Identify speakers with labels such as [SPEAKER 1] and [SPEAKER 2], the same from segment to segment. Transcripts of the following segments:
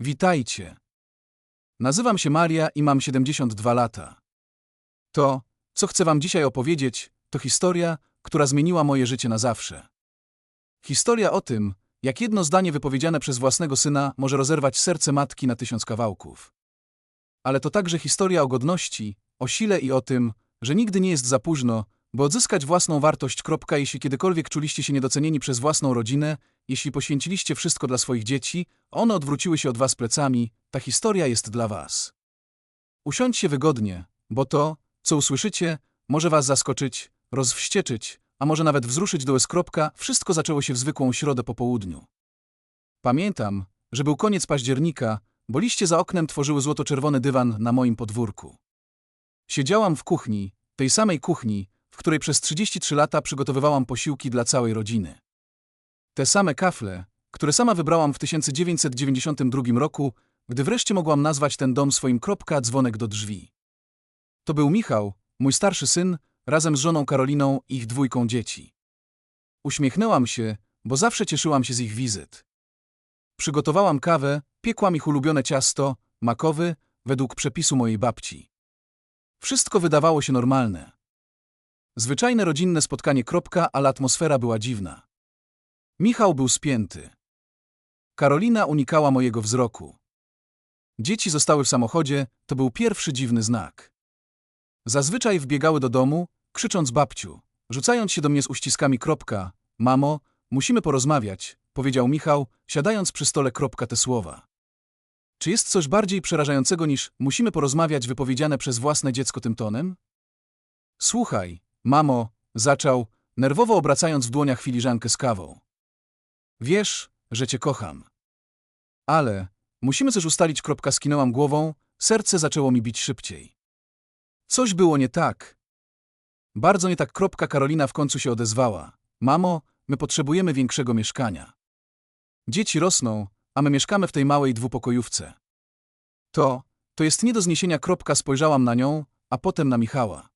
[SPEAKER 1] Witajcie. Nazywam się Maria i mam 72 lata. To, co chcę wam dzisiaj opowiedzieć, to historia, która zmieniła moje życie na zawsze. Historia o tym, jak jedno zdanie wypowiedziane przez własnego syna może rozerwać serce matki na tysiąc kawałków. Ale to także historia o godności, o sile i o tym, że nigdy nie jest za późno, by odzyskać własną wartość. Kropka, jeśli kiedykolwiek czuliście się niedocenieni przez własną rodzinę, jeśli poświęciliście wszystko dla swoich dzieci, one odwróciły się od was plecami, ta historia jest dla was. Usiądźcie wygodnie, bo to, co usłyszycie, może was zaskoczyć, rozwścieczyć, a może nawet wzruszyć do łez. Kropka, Wszystko zaczęło się w zwykłą środę po południu. Pamiętam, że był koniec października, bo liście za oknem tworzyły złoto-czerwony dywan na moim podwórku. Siedziałam w kuchni, tej samej kuchni, której przez 33 lata przygotowywałam posiłki dla całej rodziny. Te same kafle, które sama wybrałam w 1992 roku, gdy wreszcie mogłam nazwać ten dom swoim kropka dzwonek do drzwi. To był Michał, mój starszy syn, razem z żoną Karoliną i ich dwójką dzieci. Uśmiechnęłam się, bo zawsze cieszyłam się z ich wizyt. Przygotowałam kawę, piekłam ich ulubione ciasto, makowy, według przepisu mojej babci. Wszystko wydawało się normalne. Zwyczajne rodzinne spotkanie kropka, ale atmosfera była dziwna. Michał był spięty. Karolina unikała mojego wzroku. Dzieci zostały w samochodzie, to był pierwszy dziwny znak. Zazwyczaj wbiegały do domu, krzycząc babciu, rzucając się do mnie z uściskami kropka, mamo, musimy porozmawiać, powiedział Michał, siadając przy stole kropka te słowa. Czy jest coś bardziej przerażającego niż musimy porozmawiać wypowiedziane przez własne dziecko tym tonem? Słuchaj, mamo, zaczął, nerwowo obracając w dłoniach filiżankę z kawą. Wiesz, że cię kocham. Ale musimy coś ustalić. Kropka skinęłam głową, serce zaczęło mi bić szybciej. Coś było nie tak. Bardzo nie tak. Kropka Karolina w końcu się odezwała. Mamo, my potrzebujemy większego mieszkania. Dzieci rosną, a my mieszkamy w tej małej dwupokojówce. To, to jest nie do zniesienia. Kropka spojrzałam na nią, a potem na Michała.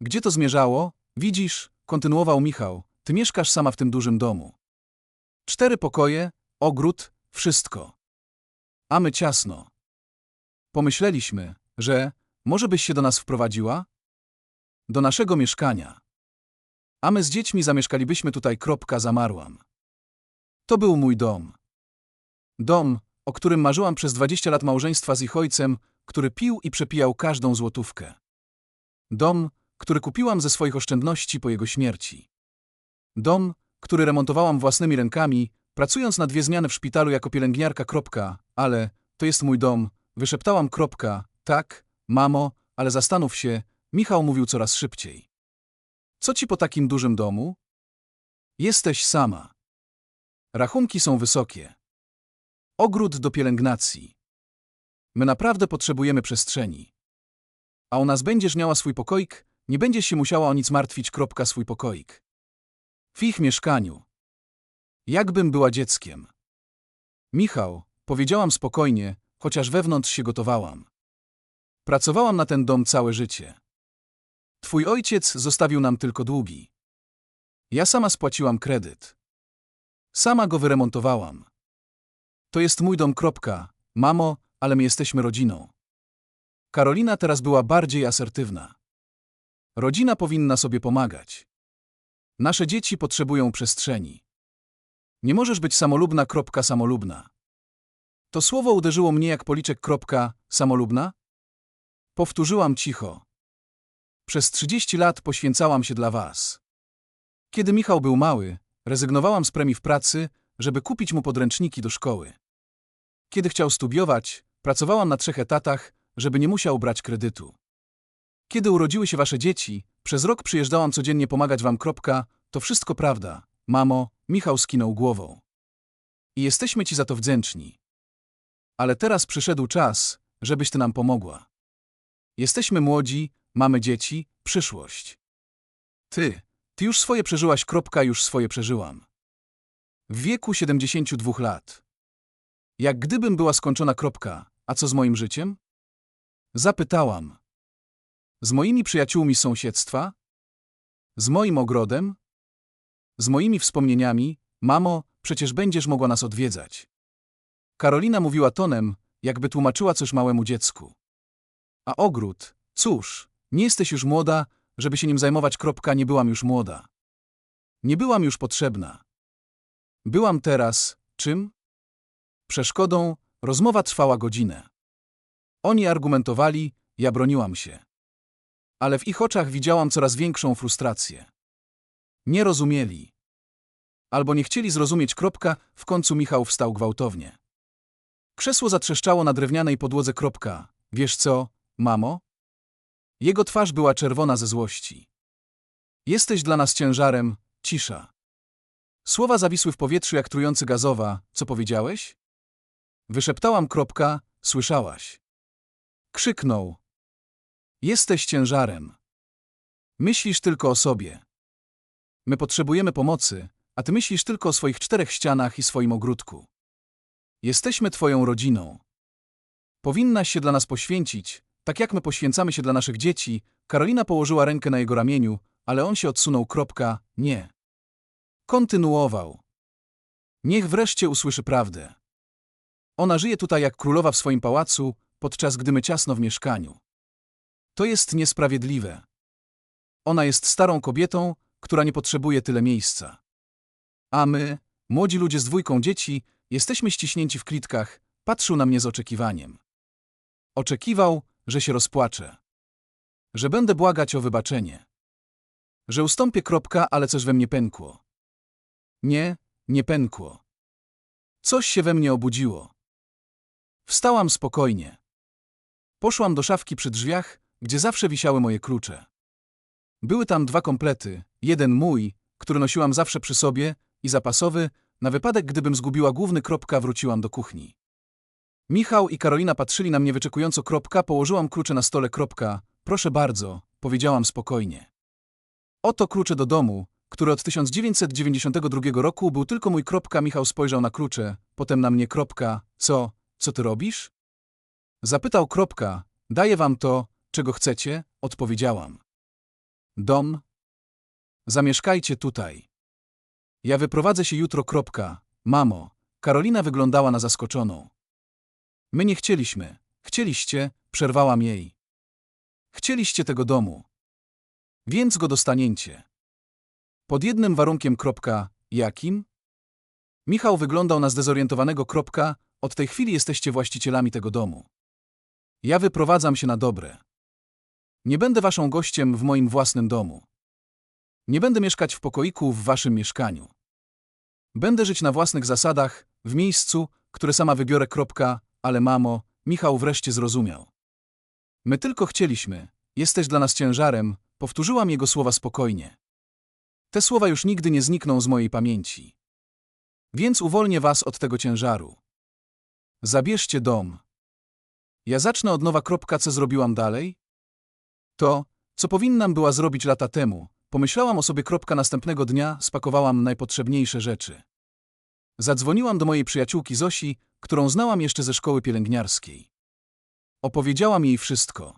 [SPEAKER 1] Gdzie to zmierzało? Widzisz, kontynuował Michał, ty mieszkasz sama w tym dużym domu. Cztery pokoje, ogród, wszystko. A my ciasno. Pomyśleliśmy, że może byś się do nas wprowadziła? Do naszego mieszkania. A my z dziećmi zamieszkalibyśmy tutaj. Kropka zamarłam. To był mój dom. Dom, o którym marzyłam przez 20 lat małżeństwa z ich ojcem, który pił i przepijał każdą złotówkę. Dom, który kupiłam ze swoich oszczędności po jego śmierci. Dom, który remontowałam własnymi rękami, pracując na dwie zmiany w szpitalu jako pielęgniarka. Kropka, ale to jest mój dom, wyszeptałam. Kropka, tak, mamo, ale zastanów się, Michał mówił coraz szybciej. Co ci po takim dużym domu? Jesteś sama. Rachunki są wysokie. Ogród do pielęgnacji. My naprawdę potrzebujemy przestrzeni. A u nas będziesz miała swój pokoik, nie będziesz się musiała o nic martwić. Kropka, swój pokoik. W ich mieszkaniu. Jakbym była dzieckiem. Michał, powiedziałam spokojnie, chociaż wewnątrz się gotowałam. Pracowałam na ten dom całe życie. Twój ojciec zostawił nam tylko długi. Ja sama spłaciłam kredyt. Sama go wyremontowałam. To jest mój dom. Kropka. Mamo, ale my jesteśmy rodziną. Karolina teraz była bardziej asertywna. Rodzina powinna sobie pomagać. Nasze dzieci potrzebują przestrzeni. Nie możesz być samolubna. Kropka, samolubna. To słowo uderzyło mnie jak policzek. Kropka, samolubna? Powtórzyłam cicho. Przez 30 lat poświęcałam się dla was. Kiedy Michał był mały, rezygnowałam z premii w pracy, żeby kupić mu podręczniki do szkoły. Kiedy chciał studiować, pracowałam na trzech etatach, żeby nie musiał brać kredytu. Kiedy urodziły się wasze dzieci, przez rok przyjeżdżałam codziennie pomagać wam. Kropka, to wszystko prawda. Mamo, Michał skinął głową. I jesteśmy ci za to wdzięczni. Ale teraz przyszedł czas, żebyś ty nam pomogła. Jesteśmy młodzi, mamy dzieci, przyszłość. Ty, ty już swoje przeżyłaś. Kropka, już swoje przeżyłam. W wieku 72 lat. Jak gdybym była skończona. Kropka, a co z moim życiem? Zapytałam. Z moimi przyjaciółmi sąsiedztwa? Z moim ogrodem? Z moimi wspomnieniami? Mamo, przecież będziesz mogła nas odwiedzać. Karolina mówiła tonem, jakby tłumaczyła coś małemu dziecku. A ogród, cóż, nie jesteś już młoda, żeby się nim zajmować. Kropka, nie byłam już młoda. Nie byłam już potrzebna. Byłam teraz, czym? Przeszkodą, rozmowa trwała godzinę. Oni argumentowali, ja broniłam się. Ale w ich oczach widziałam coraz większą frustrację. Nie rozumieli. Albo nie chcieli zrozumieć. Kropka, w końcu Michał wstał gwałtownie. Krzesło zatrzeszczało na drewnianej podłodze. Kropka. Wiesz co, mamo? Jego twarz była czerwona ze złości. Jesteś dla nas ciężarem, cisza. Słowa zawisły w powietrzu jak trujący gazowa. Co powiedziałeś? Wyszeptałam. Kropka, słyszałaś. Krzyknął. Jesteś ciężarem. Myślisz tylko o sobie. My potrzebujemy pomocy, a ty myślisz tylko o swoich czterech ścianach i swoim ogródku. Jesteśmy twoją rodziną. Powinnaś się dla nas poświęcić, tak jak my poświęcamy się dla naszych dzieci. Karolina położyła rękę na jego ramieniu, ale on się odsunął. Kropka, nie. Kontynuował. Niech wreszcie usłyszy prawdę. Ona żyje tutaj jak królowa w swoim pałacu, podczas gdy my ciasno w mieszkaniu. To jest niesprawiedliwe. Ona jest starą kobietą, która nie potrzebuje tyle miejsca. A my, młodzi ludzie z dwójką dzieci, jesteśmy ściśnięci w klitkach, patrzył na mnie z oczekiwaniem. Oczekiwał, że się rozpłaczę. Że będę błagać o wybaczenie. Że ustąpię kropka, ale coś we mnie pękło. Nie, nie pękło. Coś się we mnie obudziło. Wstałam spokojnie. Poszłam do szafki przy drzwiach, gdzie zawsze wisiały moje klucze. Były tam dwa komplety, jeden mój, który nosiłam zawsze przy sobie, i zapasowy, na wypadek gdybym zgubiła główny kropka, wróciłam do kuchni. Michał i Karolina patrzyli na mnie wyczekująco kropka, położyłam klucze na stole kropka. Proszę bardzo, powiedziałam spokojnie. Oto klucze do domu, który od 1992 roku był tylko mój kropka. Michał spojrzał na klucze, potem na mnie kropka. Co, co ty robisz? Zapytał kropka. Daję wam to, czego chcecie, odpowiedziałam. Dom? Zamieszkajcie tutaj. Ja wyprowadzę się jutro. Kropka. Mamo, Karolina wyglądała na zaskoczoną. My nie chcieliśmy. Chcieliście, przerwałam jej. Chcieliście tego domu. Więc go dostaniecie. Pod jednym warunkiem. Kropka. Jakim? Michał wyglądał na zdezorientowanego. Kropka. Od tej chwili jesteście właścicielami tego domu. Ja wyprowadzam się na dobre. Nie będę waszą gościem w moim własnym domu. Nie będę mieszkać w pokoiku w waszym mieszkaniu. Będę żyć na własnych zasadach, w miejscu, które sama wybiorę. Kropka, ale mamo, Michał wreszcie zrozumiał. My tylko chcieliśmy, jesteś dla nas ciężarem, powtórzyłam jego słowa spokojnie. Te słowa już nigdy nie znikną z mojej pamięci. Więc uwolnię was od tego ciężaru. Zabierzcie dom. Ja zacznę od nowa. Co zrobiłam dalej? To, co powinnam była zrobić lata temu, pomyślałam o sobie. Kropka, następnego dnia spakowałam najpotrzebniejsze rzeczy. Zadzwoniłam do mojej przyjaciółki Zosi, którą znałam jeszcze ze szkoły pielęgniarskiej. Opowiedziałam jej wszystko.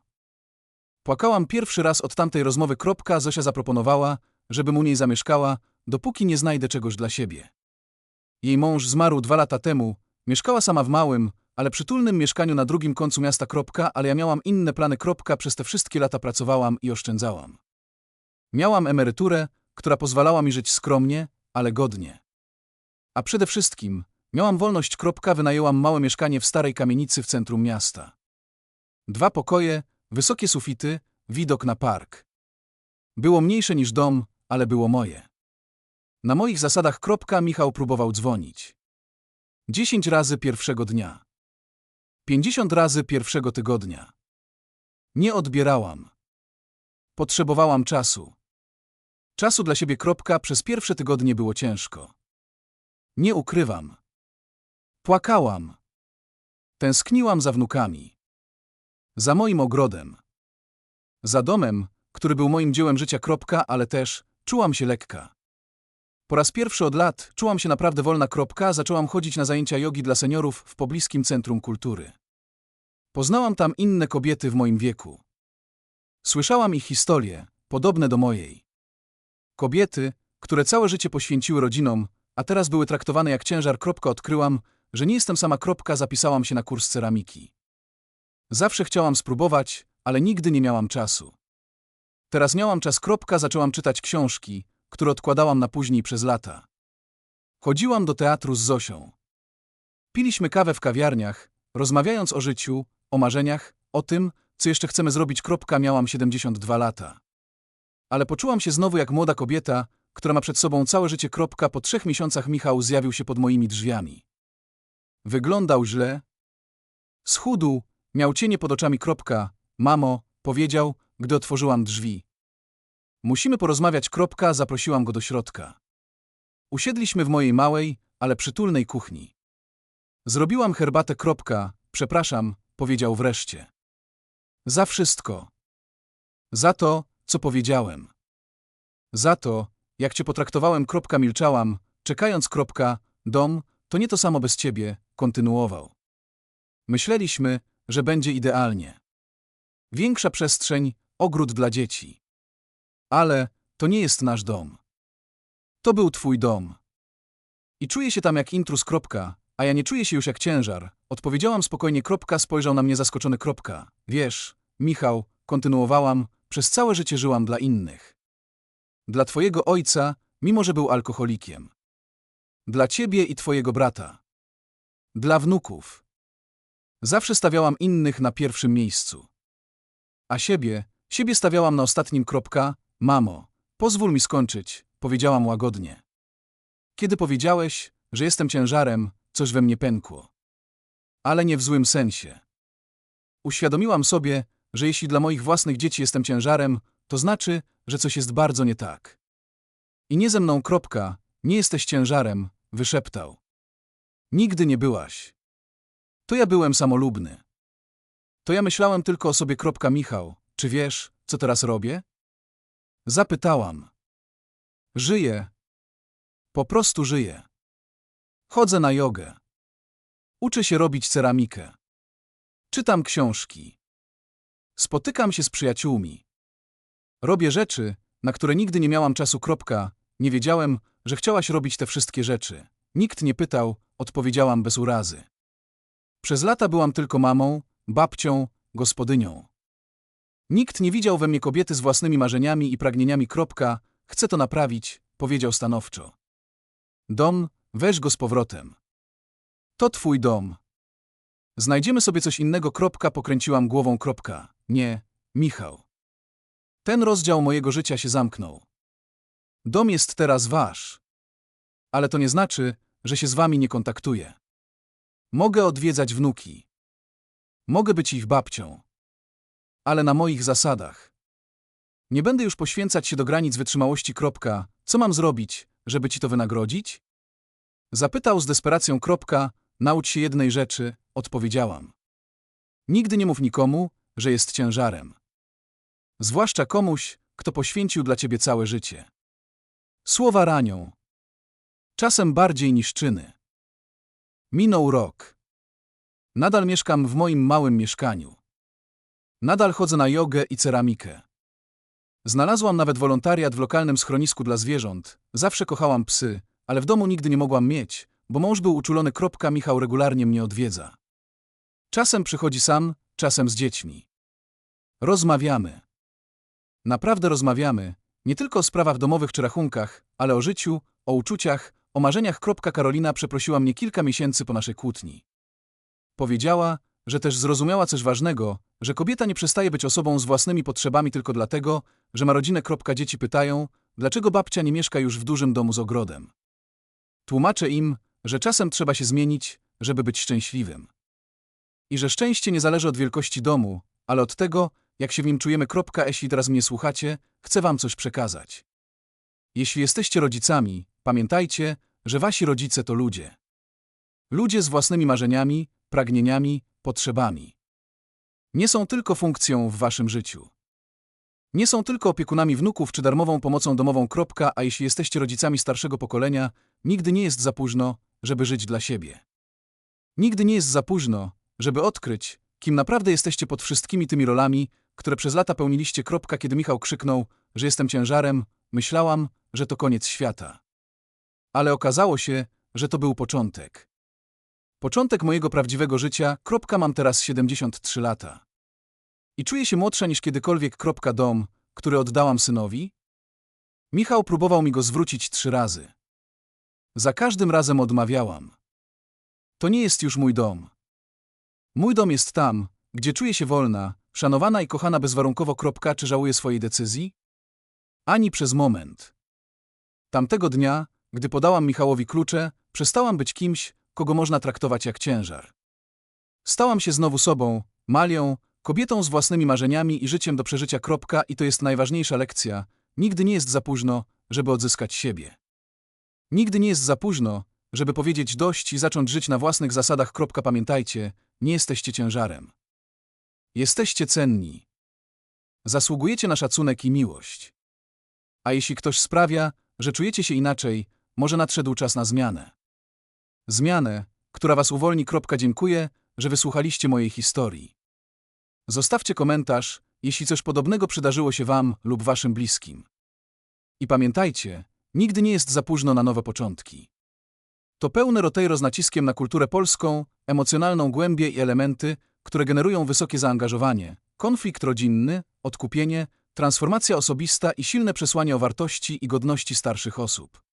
[SPEAKER 1] Płakałam pierwszy raz od tamtej rozmowy. Kropka, Zosia zaproponowała, żebym u niej zamieszkała, dopóki nie znajdę czegoś dla siebie. Jej mąż zmarł dwa lata temu, mieszkała sama w małym, ale przytulnym mieszkaniu na drugim końcu miasta. Kropka, ale ja miałam inne plany. Kropka, przez te wszystkie lata pracowałam i oszczędzałam. Miałam emeryturę, która pozwalała mi żyć skromnie, ale godnie. A przede wszystkim miałam wolność. Kropka, wynajęłam małe mieszkanie w starej kamienicy w centrum miasta. Dwa pokoje, wysokie sufity, widok na park. Było mniejsze niż dom, ale było moje. Na moich zasadach. Kropka, Michał próbował dzwonić. Dziesięć razy pierwszego dnia. Pięćdziesiąt razy pierwszego tygodnia. Nie odbierałam. Potrzebowałam czasu. Czasu dla siebie. Kropka, przez pierwsze tygodnie było ciężko. Nie ukrywam. Płakałam. Tęskniłam za wnukami. Za moim ogrodem. Za domem, który był moim dziełem życia. Kropka, ale też czułam się lekka. Po raz pierwszy od lat czułam się naprawdę wolna. Kropka, zaczęłam chodzić na zajęcia jogi dla seniorów w pobliskim centrum kultury. Poznałam tam inne kobiety w moim wieku. Słyszałam ich historie, podobne do mojej. Kobiety, które całe życie poświęciły rodzinom, a teraz były traktowane jak ciężar. Kropka, odkryłam, że nie jestem sama kropka, zapisałam się na kurs ceramiki. Zawsze chciałam spróbować, ale nigdy nie miałam czasu. Teraz miałam czas kropka, zaczęłam czytać książki, które odkładałam na później przez lata. Chodziłam do teatru z Zosią. Piliśmy kawę w kawiarniach, rozmawiając o życiu, o marzeniach, o tym, co jeszcze chcemy zrobić. Kropka, miałam 72 lata. Ale poczułam się znowu jak młoda kobieta, która ma przed sobą całe życie. Kropka, po trzech miesiącach Michał zjawił się pod moimi drzwiami. Wyglądał źle. Schudł, miał cienie pod oczami. Kropka, mamo, powiedział, gdy otworzyłam drzwi. Musimy porozmawiać. Kropka, zaprosiłam go do środka. Usiedliśmy w mojej małej, ale przytulnej kuchni. Zrobiłam herbatę. Kropka, przepraszam, powiedział wreszcie. Za wszystko. Za to, co powiedziałem. Za to, jak cię potraktowałem. Kropka, milczałam, czekając. Kropka, dom, to nie to samo bez ciebie, kontynuował. Myśleliśmy, że będzie idealnie. Większa przestrzeń, ogród dla dzieci. Ale to nie jest nasz dom. To był twój dom. I czuję się tam jak intrus. Kropka, a ja nie czuję się już jak ciężar. Odpowiedziałam spokojnie. Kropka, spojrzał na mnie zaskoczony. Kropka. Wiesz, Michał, kontynuowałam, przez całe życie żyłam dla innych. Dla twojego ojca, mimo że był alkoholikiem. Dla ciebie i twojego brata. Dla wnuków. Zawsze stawiałam innych na pierwszym miejscu. A siebie, siebie stawiałam na ostatnim. Kropka, mamo, pozwól mi skończyć, powiedziałam łagodnie. Kiedy powiedziałeś, że jestem ciężarem, coś we mnie pękło. Ale nie w złym sensie. Uświadomiłam sobie, że jeśli dla moich własnych dzieci jestem ciężarem, to znaczy, że coś jest bardzo nie tak. I nie ze mną. Kropka, nie jesteś ciężarem, wyszeptał. Nigdy nie byłaś. To ja byłem samolubny. To ja myślałem tylko o sobie. Kropka, Michał, czy wiesz, co teraz robię? Zapytałam. Żyję. Po prostu żyję. Chodzę na jogę. Uczę się robić ceramikę. Czytam książki. Spotykam się z przyjaciółmi. Robię rzeczy, na które nigdy nie miałam czasu. Kropka. Nie wiedziałem, że chciałaś robić te wszystkie rzeczy. Nikt nie pytał, odpowiedziałam bez urazy. Przez lata byłam tylko mamą, babcią, gospodynią. Nikt nie widział we mnie kobiety z własnymi marzeniami i pragnieniami. Kropka. Chcę to naprawić, powiedział stanowczo. Dom, weź go z powrotem. To twój dom. Znajdziemy sobie coś innego. Kropka. Pokręciłam głową. Kropka. Nie, Michał. Ten rozdział mojego życia się zamknął. Dom jest teraz wasz. Ale to nie znaczy, że się z wami nie kontaktuję. Mogę odwiedzać wnuki. Mogę być ich babcią. Ale na moich zasadach. Nie będę już poświęcać się do granic wytrzymałości. Kropka. Co mam zrobić, żeby ci to wynagrodzić? Zapytał z desperacją. Kropka. Naucz się jednej rzeczy, odpowiedziałam. Nigdy nie mów nikomu, że jest ciężarem. Zwłaszcza komuś, kto poświęcił dla ciebie całe życie. Słowa ranią. Czasem bardziej niż czyny. Minął rok. Nadal mieszkam w moim małym mieszkaniu. Nadal chodzę na jogę i ceramikę. Znalazłam nawet wolontariat w lokalnym schronisku dla zwierząt. Zawsze kochałam psy, ale w domu nigdy nie mogłam mieć, bo mąż był uczulony. Michał regularnie mnie odwiedza. Czasem przychodzi sam, czasem z dziećmi. Rozmawiamy. Naprawdę rozmawiamy, nie tylko o sprawach domowych czy rachunkach, ale o życiu, o uczuciach, o marzeniach. Karolina przeprosiła mnie kilka miesięcy po naszej kłótni. Powiedziała, że też zrozumiała coś ważnego, że kobieta nie przestaje być osobą z własnymi potrzebami tylko dlatego, że ma rodzinę. Dzieci pytają, dlaczego babcia nie mieszka już w dużym domu z ogrodem. Tłumaczę im, że czasem trzeba się zmienić, żeby być szczęśliwym. I że szczęście nie zależy od wielkości domu, ale od tego, jak się w nim czujemy. Jeśli teraz mnie słuchacie, chcę wam coś przekazać. Jeśli jesteście rodzicami, pamiętajcie, że wasi rodzice to ludzie. Ludzie z własnymi marzeniami, pragnieniami, potrzebami. Nie są tylko funkcją w waszym życiu. Nie są tylko opiekunami wnuków czy darmową pomocą domową. Kropka, a jeśli jesteście rodzicami starszego pokolenia, nigdy nie jest za późno, żeby żyć dla siebie. Nigdy nie jest za późno, żeby odkryć, kim naprawdę jesteście pod wszystkimi tymi rolami, które przez lata pełniliście. Kropka, kiedy Michał krzyknął, że jestem ciężarem, myślałam, że to koniec świata. Ale okazało się, że to był początek. Początek mojego prawdziwego życia, kropka mam teraz 73 lata. I czuję się młodsza niż kiedykolwiek, kropka dom, który oddałam synowi? Michał próbował mi go zwrócić trzy razy. Za każdym razem odmawiałam. To nie jest już mój dom. Mój dom jest tam, gdzie czuję się wolna, szanowana i kochana bezwarunkowo. Kropka, czy żałuję swojej decyzji? Ani przez moment. Tamtego dnia, gdy podałam Michałowi klucze, przestałam być kimś, kogo można traktować jak ciężar. Stałam się znowu sobą, Malią, kobietą z własnymi marzeniami i życiem do przeżycia. Kropka, I to jest najważniejsza lekcja. Nigdy nie jest za późno, żeby odzyskać siebie. Nigdy nie jest za późno, żeby powiedzieć dość i zacząć żyć na własnych zasadach. Kropka, Pamiętajcie, nie jesteście ciężarem. Jesteście cenni. Zasługujecie na szacunek i miłość. A jeśli ktoś sprawia, że czujecie się inaczej, może nadszedł czas na zmianę. Zmianę, która was uwolni. Kropka, Dziękuję, że wysłuchaliście mojej historii. Zostawcie komentarz, jeśli coś podobnego przydarzyło się wam lub waszym bliskim. I pamiętajcie, nigdy nie jest za późno na nowe początki. To pełne rotejro z naciskiem na kulturę polską, emocjonalną głębię i elementy, które generują wysokie zaangażowanie, konflikt rodzinny, odkupienie, transformacja osobista i silne przesłanie o wartości i godności starszych osób.